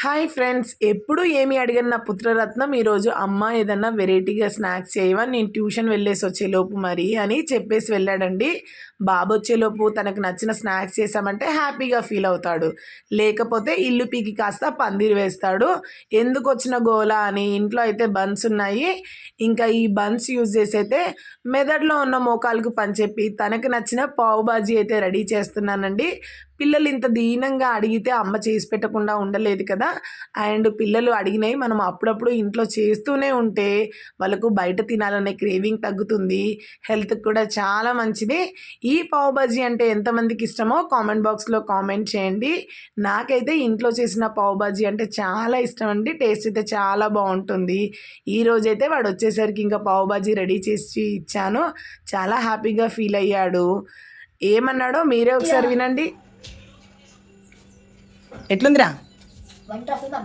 Hi friends ఎప్పుడు ఏమి అడిగిన నా పుత్రరత్నం? ఈరోజు అమ్మ ఏదన్నా వెరైటీగా స్నాక్స్ చేయవా? నేను ట్యూషన్ వెళ్ళేసి వచ్చేలోపు మరి అని చెప్పేసి వెళ్ళాడండి. బాబు వచ్చేలోపు తనకు నచ్చిన స్నాక్స్ చేసామంటే హ్యాపీగా ఫీల్ అవుతాడు. లేకపోతే ఇల్లు పీకి కాస్త పందిరి వేస్తాడు. ఎందుకు వచ్చిన గోలా అని ఇంట్లో అయితే బన్స్ ఉన్నాయి. ఇంకా ఈ బన్స్ యూజ్ చేసి అయితే మెదడులో ఉన్న మోకాలకు పనిచెప్పి తనకు నచ్చిన పావు బాజీ అయితే రెడీ చేస్తున్నానండి. పిల్లలు ఇంత దీనంగా అడిగితే అమ్మ చేసి పెట్టకుండా ఉండలేదు కదా. అండ్ పిల్లలు అడిగినవి మనం అప్పుడప్పుడు ఇంట్లో చేస్తూనే ఉంటే వాళ్ళకు బయట తినాలనే క్రేవింగ్ తగ్గుతుంది. హెల్త్కి కూడా చాలా మంచిది. ఈ పావు బజీ అంటే ఎంతమందికి ఇష్టమో కామెంట్ బాక్స్లో కామెంట్ చేయండి. నాకైతే ఇంట్లో చేసిన పావు బజీ అంటే చాలా ఇష్టం అండి. టేస్ట్ అయితే చాలా బాగుంటుంది. ఈ రోజైతే వాడు వచ్చేసరికి ఇంకా పావు బాజీ రెడీ చేసి ఇచ్చాను. చాలా హ్యాపీగా ఫీల్ అయ్యాడు. ఏమన్నాడో మీరే ఒకసారి వినండి. ఎట్లుందిరా? వంట వస్తుందా